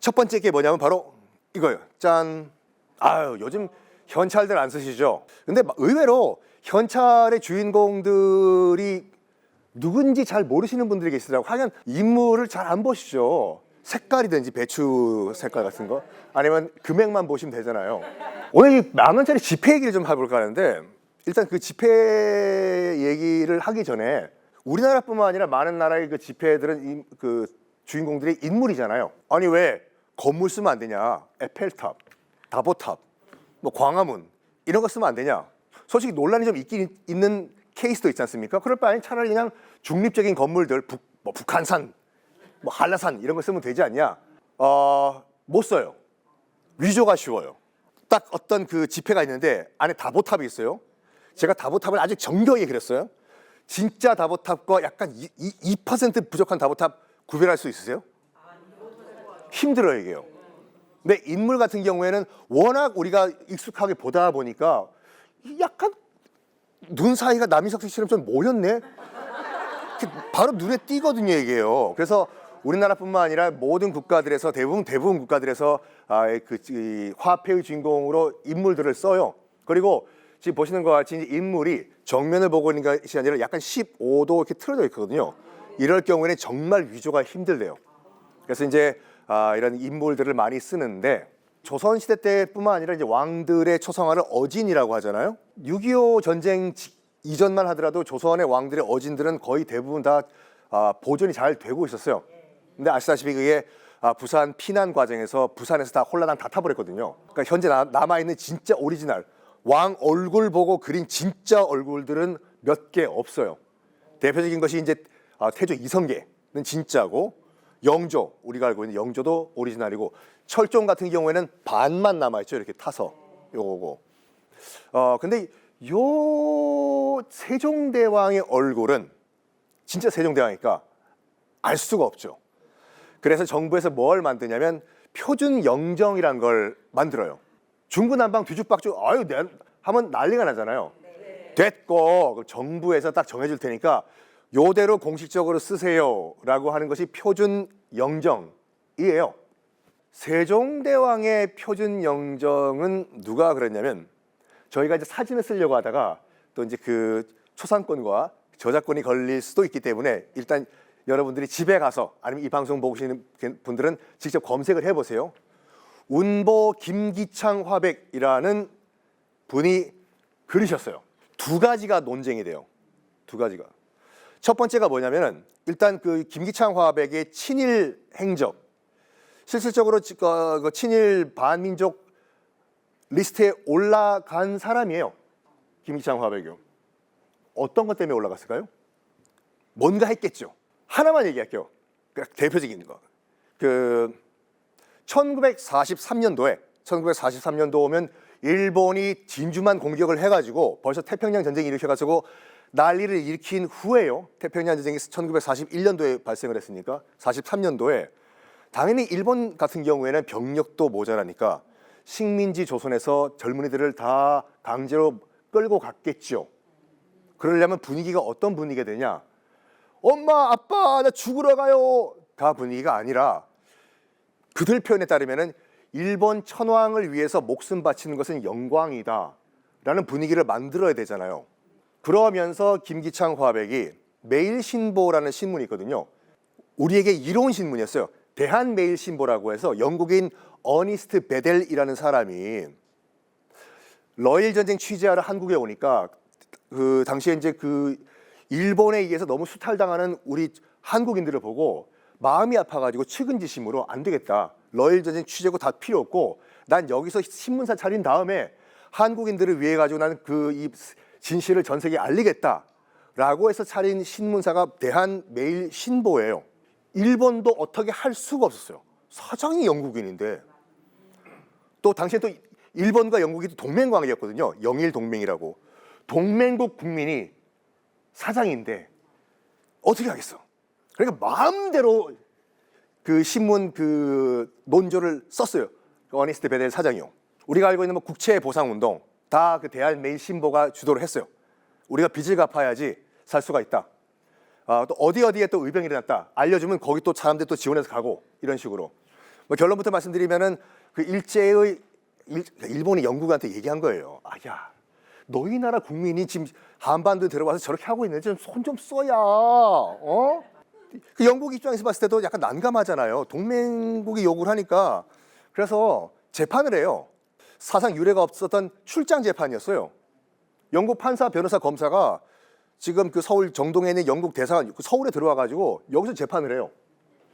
첫 번째 게 뭐냐면 바로 이거예요. 짠. 아유, 요즘 현찰들 안 쓰시죠? 근데 막 의외로 현찰의 주인공들이 누군지 잘 모르시는 분들이 계시더라고. 하여간 인물을 잘 안 보시죠. 색깔이든지 배추 색깔 같은 거 아니면 금액만 보시면 되잖아요. 오늘 이만 원짜리 지폐 얘기를 좀 해볼까 하는데 일단 그 지폐 얘기를 하기 전에 우리나라뿐만 아니라 많은 나라의 그 지폐들은 이, 그 주인공들이 인물이잖아요. 아니 왜 건물 쓰면 안 되냐? 에펠탑, 다보탑, 뭐 광화문 이런 거 쓰면 안 되냐? 솔직히 논란이 좀 있긴 있- 있는 케이스도 있지 않습니까? 그럴 바에 차라리 그냥 중립적인 건물들, 북, 뭐 북한산, 뭐 한라산 이런 거 쓰면 되지 않냐? 어, 못 써요. 위조가 쉬워요. 딱 어떤 그 지폐가 있는데 안에 다보탑이 있어요. 제가 다보탑을 아주 정교하게 그렸어요. 진짜 다보탑과 약간 2, 2% 부족한 다보탑 구별할 수 있으세요? 힘들어요 이게요. 근데 인물 같은 경우에는 워낙 우리가 익숙하게 보다 보니까 약간 눈 사이가 남희석 씨처럼 좀 모였네. 바로 눈에 띄거든요 이게요. 그래서 우리나라뿐만 아니라 모든 국가들에서 대부분 대부분 국가들에서 아, 그 이, 화폐의 주인공으로 인물들을 써요. 그리고 지금 보시는 것 같이 인물이 정면을 보고 있는 것이 아니라 약간 15도 이렇게 틀어져 있거든요. 이럴 경우에는 정말 위조가 힘들대요. 그래서 이제 아, 이런 인물들을 많이 쓰는데 조선 시대 때뿐만 아니라 이제 왕들의 초상화를 어진이라고 하잖아요. 6.25 전쟁 지- 이전만 하더라도 조선의 왕들의 어진들은 거의 대부분 다 아, 보존이 잘 되고 있었어요. 근데 아시다시피 그게 아, 부산 피난 과정에서 부산에서 다 홀라당 다 타버렸거든요. 그러니까 현재 남아 있는 진짜 오리지널 왕 얼굴 보고 그린 진짜 얼굴들은 몇 개 없어요. 대표적인 것이 이제 아, 태조 이성계는 진짜고 영조 우리가 알고 있는 영조도 오리지널이고 철종 같은 경우에는 반만 남아 있죠. 이렇게 타서 요거고. 어 근데 요 세종대왕의 얼굴은 진짜 세종대왕이니까 알 수가 없죠. 그래서 정부에서 뭘 만드냐면 표준 영정이란 걸 만들어요. 중구난방 뒤죽박죽 아유 내 하면 난리가 나잖아요. 됐고 그럼 정부에서 딱 정해줄 테니까 요대로 공식적으로 쓰세요라고 하는 것이 표준 영정이에요. 세종대왕의 표준 영정은 누가 그랬냐면 저희가 이제 사진을 쓰려고 하다가 또 이제 그 초상권과 저작권이 걸릴 수도 있기 때문에 일단 여러분들이 집에 가서 아니면 이 방송 보시는 분들은 직접 검색을 해보세요. 운보 김기창 화백이라는 분이 그리셨어요. 두 가지가 논쟁이 돼요. 두 가지가. 첫 번째가 뭐냐면은 일단 그 김기창 화백의 친일 행적 실질적으로 지- 어, 그 친일 반민족 리스트에 올라간 사람이에요. 김기창 화백이요. 어떤 것 때문에 올라갔을까요? 뭔가 했겠죠. 하나만 얘기할게요. 그 대표적인 거. 그 1943년도에 1943년도 오면 일본이 진주만 공격을 해가지고 벌써 태평양 전쟁이 일으켜가지고 난리를 일으킨 후에요. 태평양 전쟁이 1941년도에 발생을 했으니까 43년도에 당연히 일본 같은 경우에는 병력도 모자라니까 식민지 조선에서 젊은이들을 다 강제로 끌고 갔겠죠. 그러려면 분위기가 어떤 분위기가 되냐? 엄마, 아빠, 나 죽으러 가요.가 분위기가 아니라 그들 표현에 따르면은 일본 천황을 위해서 목숨 바치는 것은 영광이다 라는 분위기를 만들어야 되잖아요. 그러면서 김기창 화백이 매일신보라는 신문이 있거든요. 우리에게 이로운 신문이었어요. 대한매일신보라고 해서 영국인 어니스트 베델이라는 사람이 러일 전쟁 취재하러 한국에 오니까 그 당시에 이제 그 일본에 의해서 너무 수탈당하는 우리 한국인들을 보고 마음이 아파가지고 측은지심으로 안 되겠다. 러일 전쟁 취재고 다 필요 없고 난 여기서 신문사 차린 다음에 한국인들을 위해 가지고 나는 그 이 진실을 전 세계에 알리겠다 라고 해서 차린 신문사가 대한매일 신보예요. 일본도 어떻게 할 수가 없었어요. 사장이 영국인인데 또 당시에 또 일본과 영국이 또 동맹 관계였거든요. 영일 동맹이라고. 동맹국 국민이 사장인데 어떻게 하겠어? 그러니까 마음대로 그 신문 그 논조를 썼어요. 그 어니스트 베델 사장이요. 우리가 알고 있는 뭐 국채 보상 운동 다 그 대한 매일 신보가 주도를 했어요. 우리가 빚을 갚아야지 살 수가 있다. 아, 또 어디 어디에 또 의병이 일어났다. 알려주면 거기 또 사람들 또 지원해서 가고 이런 식으로 뭐 결론부터 말씀드리면은 그 일제의 일, 일본이 영국한테 얘기한 거예요. 아야, 너희 나라 국민이 지금 한반도에 들어와서 저렇게 하고 있는데 좀 손 좀 써야, 어? 그 영국 입장에서 봤을 때도 약간 난감하잖아요. 동맹국이 요구를 하니까 그래서 재판을 해요. 사상 유례가 없었던 출장 재판이었어요. 영국 판사, 변호사, 검사가 지금 그 서울 정동에 있는 영국 대사관 그 서울에 들어와 가지고 여기서 재판을 해요.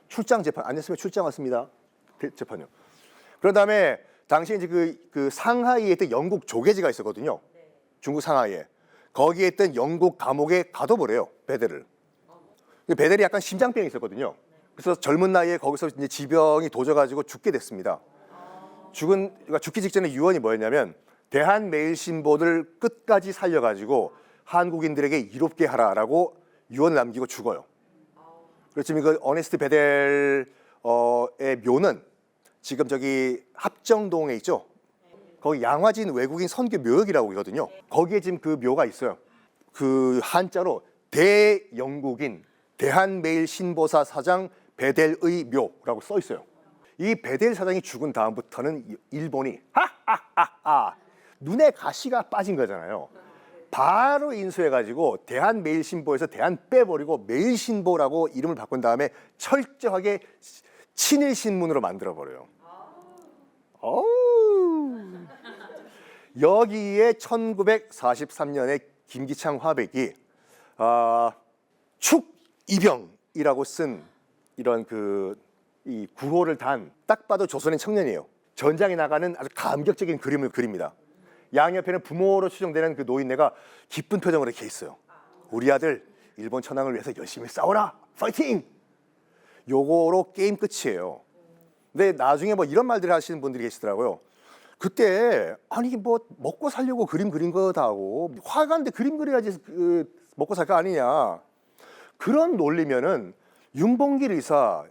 출장 재판. 안녕하세요. 출장 왔습니다. 대- 재판이요. 그런 다음에 당시에 이제 그, 그 상하이에 있던 영국 조계지가 있었거든요. 중국 상하이에. 거기에 있던 영국 감옥에 가둬버려요. 베델을. 그 베델이 약간 심장병이 있었거든요. 그래서 젊은 나이에 거기서 이제 지병이 도져가지고 죽게 됐습니다. 죽은 그러니까 죽기 직전에 유언이 뭐였냐면 대한 매일신보를 끝까지 살려가지고 한국인들에게 이롭게 하라라고 유언을 남기고 죽어요. 지금 그 어네스트 베델의 묘는 지금 저기 합정동에 있죠. 거기 양화진 외국인 선교 묘역이라고 있거든요. 거기에 지금 그 묘가 있어요. 그 한자로 대영국인 대한매일신보사 사장 베델의 묘라고 써 있어요. 이 베델 사장이 죽은 다음부터는 이- 일본이 하하하하 눈에 가시가 빠진 거잖아요. 바로 인수해가지고 대한매일신보에서 대한 빼버리고 매일신보라고 이름을 바꾼 다음에 철저하게 친일신문으로 만들어버려요. 여기에 1943년에 김기창 화백이 아, 축 이병이라고 쓴 이런 그 이 구호를 단 딱 봐도 조선인 청년이에요. 전장에 나가는 아주 감격적인 그림을 그립니다. 양옆에는 부모로 추정되는 그 노인네가 기쁜 표정으로 이렇게 있어요. 우리 아들 일본 천황을 위해서 열심히 싸워라. 파이팅! 요거로 게임 끝이에요. 근데 나중에 뭐 이런 말들을 하시는 분들이 계시더라고요. 그때 아니 뭐 먹고 살려고 그림 그린 거다고 화가인데 그림 그려야지 그 먹고 살 거 아니냐 그런 논리면은 윤봉길 의사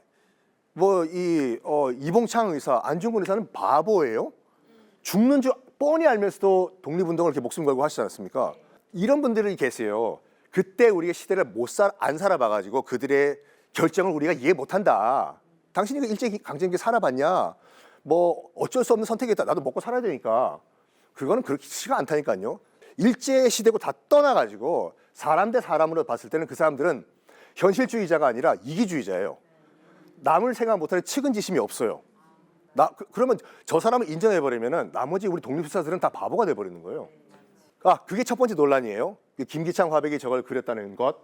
뭐 이 어, 이봉창 의사 안중근 의사는 바보예요 죽는 줄 뻔히 알면서도 독립운동을 이렇게 목숨 걸고 하시지 않았습니까 이런 분들이 계세요 그때 우리가 시대를 못살안 살아봐가지고 그들의 결정을 우리가 이해 못한다 당신이 그 일제 강점기 살아봤냐 뭐 어쩔 수 없는 선택이었다. 나도 먹고 살아야 되니까. 그거는 그렇지가 않다니까요. 일제 시대고 다 떠나가지고 사람 대 사람으로 봤을 때는 그 사람들은 현실주의자가 아니라 이기주의자예요. 남을 생각 못하는 측은지심이 없어요. 나 그, 그러면 저 사람을 인정해 버리면은 나머지 우리 독립투사들은 다 바보가 돼 버리는 거예요. 아 그게 첫 번째 논란이에요. 그 김기창 화백이 저걸 그렸다는 것.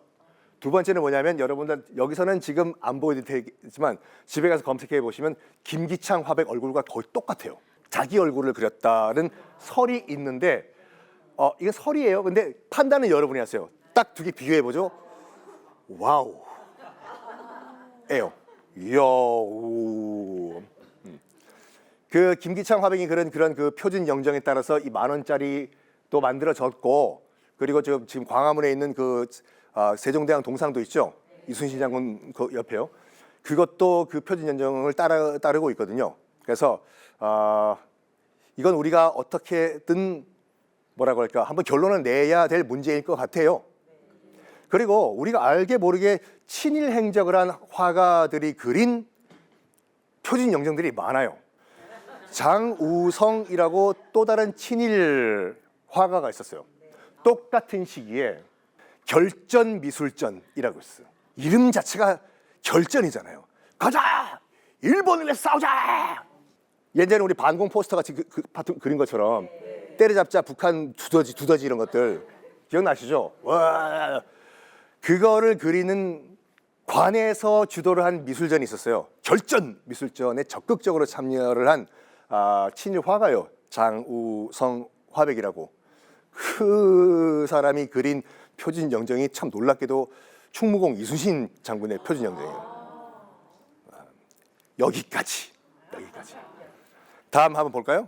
두 번째는 뭐냐면 여러분들 여기서는 지금 안 보여드리지만 집에 가서 검색해 보시면 김기창 화백 얼굴과 거의 똑같아요. 자기 얼굴을 그렸다는 설이 있는데 어 이게 설이에요. 근데 판단은 여러분이 하세요. 딱 두 개 비교해 보죠. 와우. 에요. 여우. 음. 그 김기창 화백이 그런 그런 그 표준 영정에 따라서 이 만 원짜리 또 만들어졌고 그리고 지금 지금 광화문에 있는 그 아, 세종대왕 동상도 있죠. 이순신 장군 그 옆에요. 그것도 그 표준 영정을 따라 따르고 있거든요. 그래서 아 이건 우리가 어떻게든 뭐라고 할까 한번 결론을 내야 될 문제일 것 같아요. 그리고 우리가 알게 모르게 친일 행적을 한 화가들이 그린 표준 영정들이 많아요. 장우성이라고 또 다른 친일 화가가 있었어요. 똑같은 시기에 결전 미술전이라고 있어요. 이름 자체가 결전이잖아요. 가자! 일본을 위해 싸우자! 예전에 우리 반공 포스터 같이 그, 그, 그린 것처럼 때려잡자 북한 두더지 두더지 이런 것들 기억나시죠? 와 그거를 그리는 관에서 주도를 한 미술전이 있었어요. 결전 미술전에 적극적으로 참여를 한 아, 친일 화가요. 장우성 화백이라고. 그 사람이 그린 표준 영정이 참 놀랍게도 충무공 이순신 장군의 표준 영정이에요. 아, 여기까지. 여기까지. 다음 한번 볼까요?